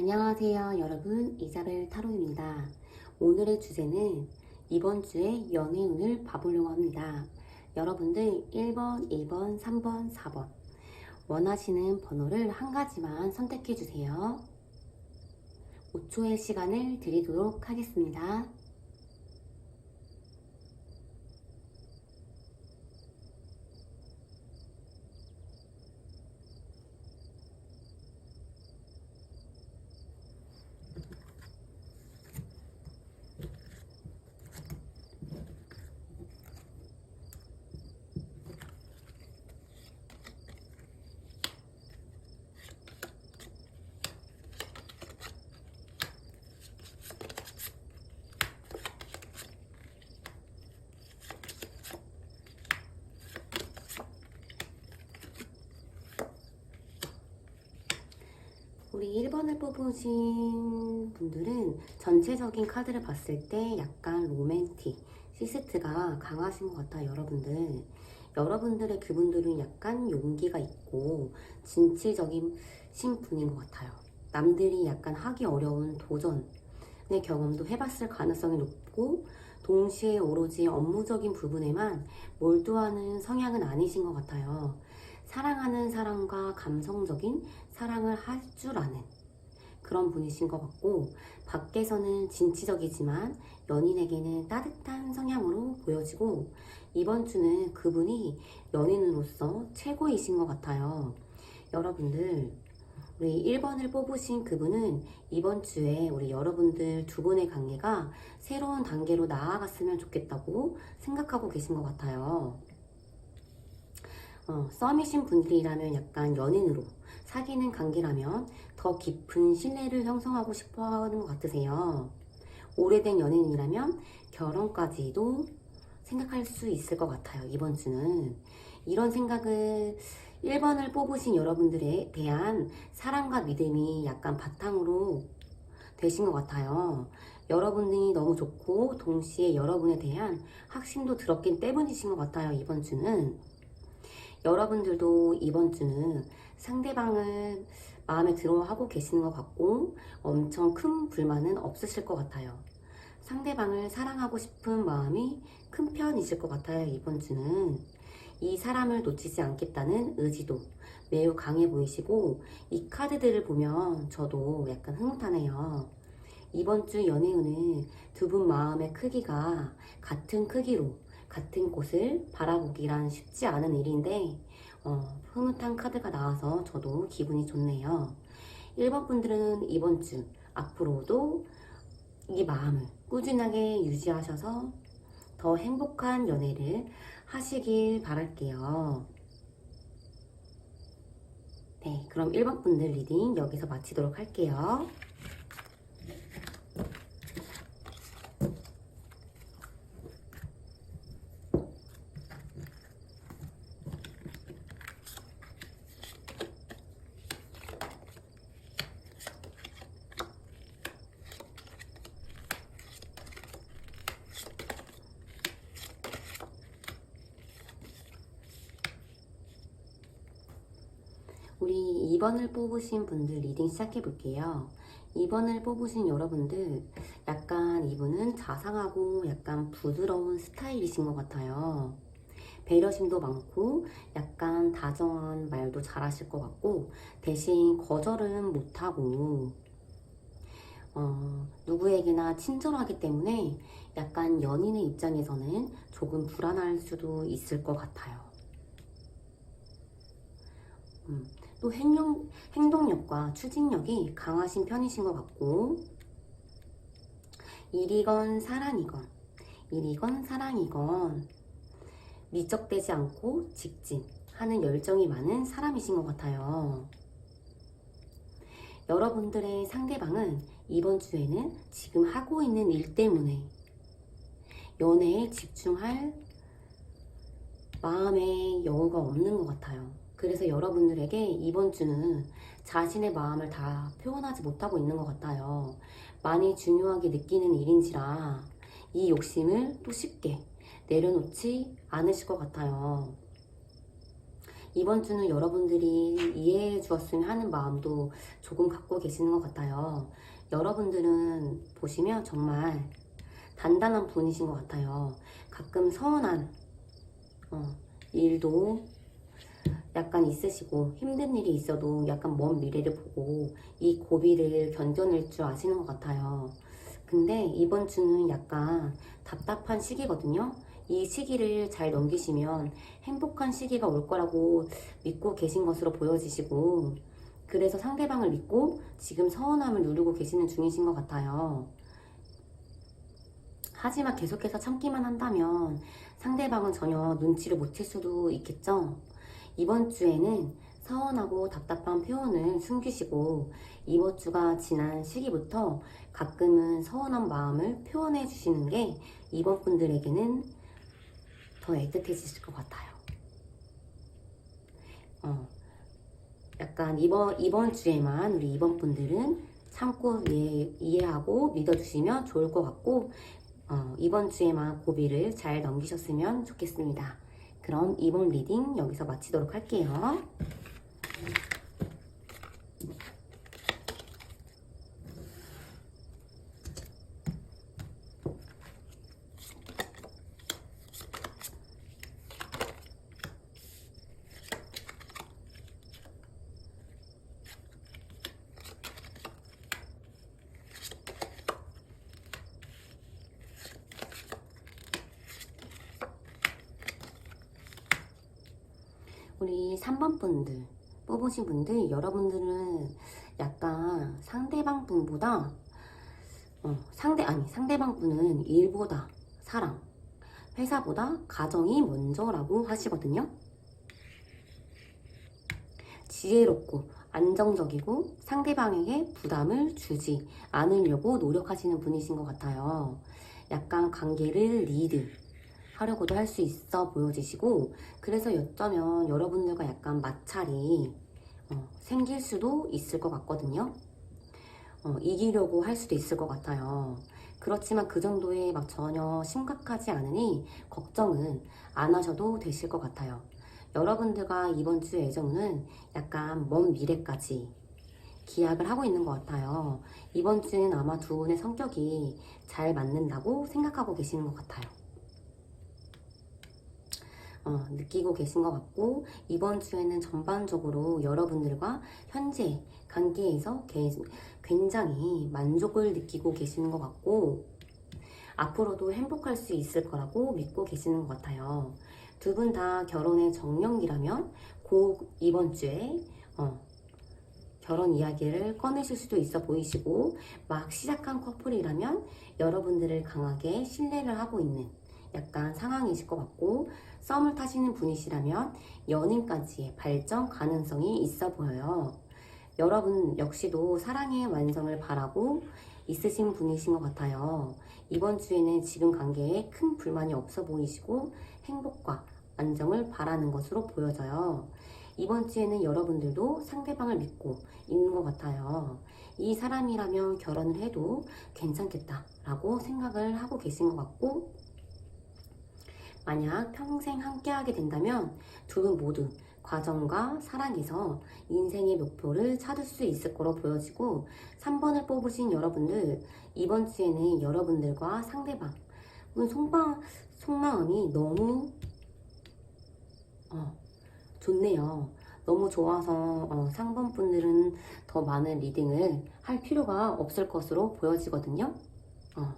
안녕하세요 여러분. 이자벨 타로입니다. 오늘의 주제는 이번 주에 연애운을 봐보려고 합니다. 여러분들 1번 2번 3번 4번 원하시는 번호를 한 가지만 선택해 주세요. 5초의 시간을 드리도록 하겠습니다 우리 1번을 뽑으신 분들은 전체적인 카드를 봤을 때 약간 로맨틱, 시스트가 강하신 것 같아요, 여러분들. 여러분들의 그분들은 약간 용기가 있고 진취적인 신분인 것 같아요. 남들이 약간 하기 어려운 도전의 경험도 해봤을 가능성이 높고 동시에 오로지 업무적인 부분에만 몰두하는 성향은 아니신 것 같아요. 사랑하는 사람과 감성적인 사랑을 할 줄 아는 그런 분이신 것 같고 밖에서는 진취적이지만 연인에게는 따뜻한 성향으로 보여지고 이번 주는 그분이 연인으로서 최고이신 것 같아요. 여러분들 우리 1번을 뽑으신 그분은 이번 주에 우리 여러분들 두 분의 관계가 새로운 단계로 나아갔으면 좋겠다고 생각하고 계신 것 같아요. 어, 썸이신 분들이라면 약간 연인으로 사귀는 관계라면 더 깊은 신뢰를 형성하고 싶어 하는 것 같으세요. 오래된 연인이라면 결혼까지도 생각할 수 있을 것 같아요. 이번 주는. 이런 생각을 1번을 뽑으신 여러분들에 대한 사랑과 믿음이 약간 바탕으로 되신 것 같아요. 여러분이 너무 좋고 동시에 여러분에 대한 확신도 들었기 때문이신 것 같아요. 이번 주는. 여러분들도 이번 주는 상대방을 마음에 들어 하고 계시는 것 같고 엄청 큰 불만은 없으실 것 같아요. 상대방을 사랑하고 싶은 마음이 큰 편이실 것 같아요. 이번 주는. 이 사람을 놓치지 않겠다는 의지도 매우 강해 보이시고 이 카드들을 보면 저도 약간 흐뭇하네요. 이번 주 연애운은 두 분 마음의 크기가 같은 크기로 같은 곳을 바라보기란 쉽지 않은 일인데 어, 흐뭇한 카드가 나와서 저도 기분이 좋네요. 1번 분들은 이번 주 앞으로도 이 마음을 꾸준하게 유지하셔서 더 행복한 연애를 하시길 바랄게요. 네, 그럼 1번 분들 리딩 여기서 마치도록 할게요. 우리 2번을 뽑으신 분들 리딩 시작해 볼게요. 2번을 뽑으신 여러분들 약간 이분은 자상하고 약간 부드러운 스타일이신 것 같아요. 배려심도 많고 약간 다정한 말도 잘하실 것 같고 대신 거절은 못하고 어, 누구에게나 친절하기 때문에 약간 연인의 입장에서는 조금 불안할 수도 있을 것 같아요. 음, 또 행동, 행동력과 추진력이 강하신 편이신 것 같고 일이건 사랑이건 일이건 사랑이건 미적대지 않고 직진하는 열정이 많은 사람이신 것 같아요. 여러분들의 상대방은 이번 주에는 지금 하고 있는 일 때문에 연애에 집중할 마음의 여유가 없는 것 같아요. 그래서 여러분들에게 이번 주는 자신의 마음을 다 표현하지 못하고 있는 것 같아요. 많이 중요하게 느끼는 일인지라 이 욕심을 또 쉽게 내려놓지 않으실 것 같아요. 이번 주는 여러분들이 이해해 주었으면 하는 마음도 조금 갖고 계시는 것 같아요. 여러분들은 보시면 정말 단단한 분이신 것 같아요. 가끔 서운한 어, 일도 약간 있으시고 힘든 일이 있어도 약간 먼 미래를 보고 이 고비를 견뎌낼 줄 아시는 것 같아요. 근데 이번 주는 약간 답답한 시기거든요. 이 시기를 잘 넘기시면 행복한 시기가 올 거라고 믿고 계신 것으로 보여지시고 그래서 상대방을 믿고 지금 서운함을 누르고 계시는 중이신 것 같아요. 하지만 계속해서 참기만 한다면 상대방은 전혀 눈치를 못 챌 수도 있겠죠. 이번 주에는 서운하고 답답한 표현을 숨기시고 이번 주가 지난 시기부터 가끔은 서운한 마음을 표현해 주시는 게 이번 분들에게는 더 애틋해지실 것 같아요. 어, 약간 이번 이번 주에만 우리 이번 분들은 참고 이해, 이해하고 믿어주시면 좋을 것 같고 어, 이번 주에만 고비를 잘 넘기셨으면 좋겠습니다. 그럼 이번 리딩 여기서 마치도록 할게요. 우리 3번 분들 뽑으신 분들 여러분들은 약간 상대방 분보다 어, 상대 아니 상대방 분은 일보다 사랑 회사보다 가정이 먼저라고 하시거든요. 지혜롭고 안정적이고 상대방에게 부담을 주지 않으려고 노력하시는 분이신 것 같아요. 약간 관계를 리드 하려고도 할 수 있어 보여지시고 그래서 어쩌면 여러분들과 약간 마찰이 어, 생길 수도 있을 것 같거든요. 어, 이기려고 할 수도 있을 것 같아요. 그렇지만 그 정도의 막 전혀 심각하지 않으니 걱정은 안 하셔도 되실 것 같아요. 여러분들과 이번 주 애정은 약간 먼 미래까지 기약을 하고 있는 것 같아요. 이번 주는 아마 두 분의 성격이 잘 맞는다고 생각하고 계시는 것 같아요. 어, 느끼고 계신 것 같고 이번 주에는 전반적으로 여러분들과 현재 관계에서 개- 굉장히 만족을 느끼고 계시는 것 같고 앞으로도 행복할 수 있을 거라고 믿고 계시는 것 같아요. 두 분 다 결혼의 정년기라면 곧 이번 주에 어, 결혼 이야기를 꺼내실 수도 있어 보이시고 막 시작한 커플이라면 여러분들을 강하게 신뢰를 하고 있는 약간 상황이실 것 같고 썸을 타시는 분이시라면 연인까지의 발전 가능성이 있어 보여요. 여러분 역시도 사랑의 완성을 바라고 있으신 분이신 것 같아요. 이번 주에는 지금 관계에 큰 불만이 없어 보이시고 행복과 안정을 바라는 것으로 보여져요. 이번 주에는 여러분들도 상대방을 믿고 있는 것 같아요. 이 사람이라면 결혼을 해도 괜찮겠다라고 생각을 하고 계신 것 같고 만약 평생 함께하게 된다면 두 분 모두 과정과 사랑에서 인생의 목표를 찾을 수 있을 거로 보여지고 3번을 뽑으신 여러분들 이번 주에는 여러분들과 상대방 속마, 속마음이 너무 어, 좋네요. 너무 좋아서 어, 상번 분들은 더 많은 리딩을 할 필요가 없을 것으로 보여지거든요. 어,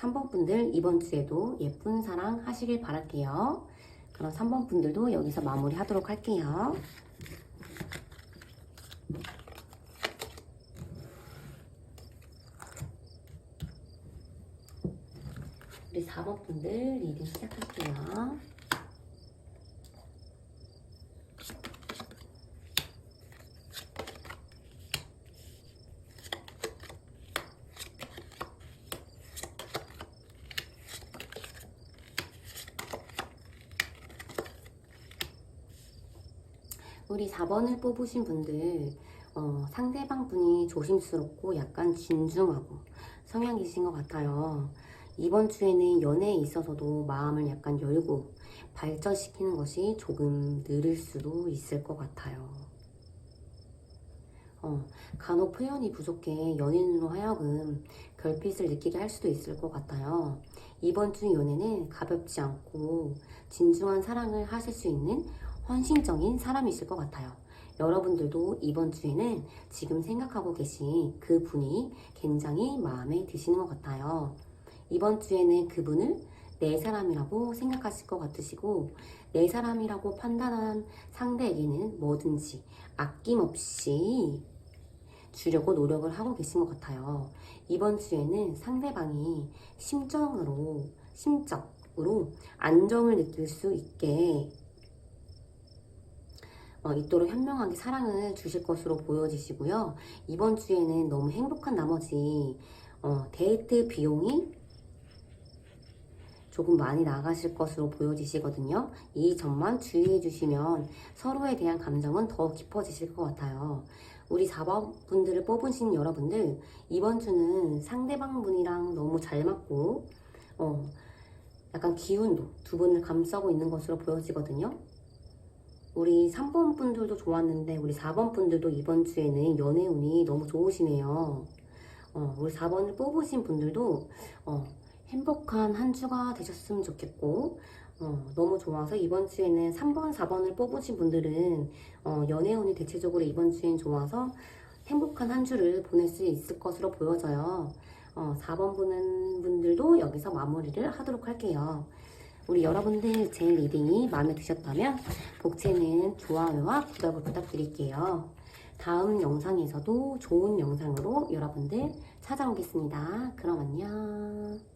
3번 분들 이번 주에도 예쁜 사랑 하시길 바랄게요. 그럼 3번 분들도 여기서 마무리 하도록 할게요. 우리 4번 분들 리딩 시작할게요. 우리 4번을 뽑으신 분들 어, 상대방 분이 조심스럽고 약간 진중하고 성향이신 것 같아요. 이번 주에는 연애에 있어서도 마음을 약간 열고 발전시키는 것이 조금 느릴 수도 있을 것 같아요. 어, 간혹 표현이 부족해 연인으로 하여금 결핍을 느끼게 할 수도 있을 것 같아요. 이번 주 연애는 가볍지 않고 진중한 사랑을 하실 수 있는 헌신적인 사람이실 것 같아요. 여러분들도 이번 주에는 지금 생각하고 계신 그 분이 굉장히 마음에 드시는 것 같아요. 이번 주에는 그분을 내 사람이라고 생각하실 것 같으시고, 내 사람이라고 판단한 상대에게는 뭐든지 아낌없이 주려고 노력을 하고 계신 것 같아요. 이번 주에는 상대방이 심정으로, 심적으로 안정을 느낄 수 있게 어, 있도록 현명하게 사랑을 주실 것으로 보여지시고요. 이번 주에는 너무 행복한 나머지 어, 데이트 비용이 조금 많이 나가실 것으로 보여지시거든요. 이 점만 주의해 주시면 서로에 대한 감정은 더 깊어지실 것 같아요. 우리 4번 분들을 뽑으신 여러분들, 이번 주는 상대방 분이랑 너무 잘 맞고, 어, 약간 기운도 두 분을 감싸고 있는 것으로 보여지거든요. 우리 3번 분들도 좋았는데, 우리 4번 분들도 이번 주에는 연애운이 너무 좋으시네요. 어, 우리 4번을 뽑으신 분들도, 어, 행복한 한 주가 되셨으면 좋겠고, 어, 너무 좋아서 이번 주에는 3번, 4번을 뽑으신 분들은 어, 연애운이 대체적으로 이번 주엔 좋아서 행복한 한 주를 보낼 수 있을 것으로 보여져요. 어, 4번 보는 분들도 여기서 마무리를 하도록 할게요. 우리 여러분들 제 리딩이 마음에 드셨다면 복채는 좋아요와 구독을 부탁드릴게요. 다음 영상에서도 좋은 영상으로 여러분들 찾아오겠습니다. 그럼 안녕.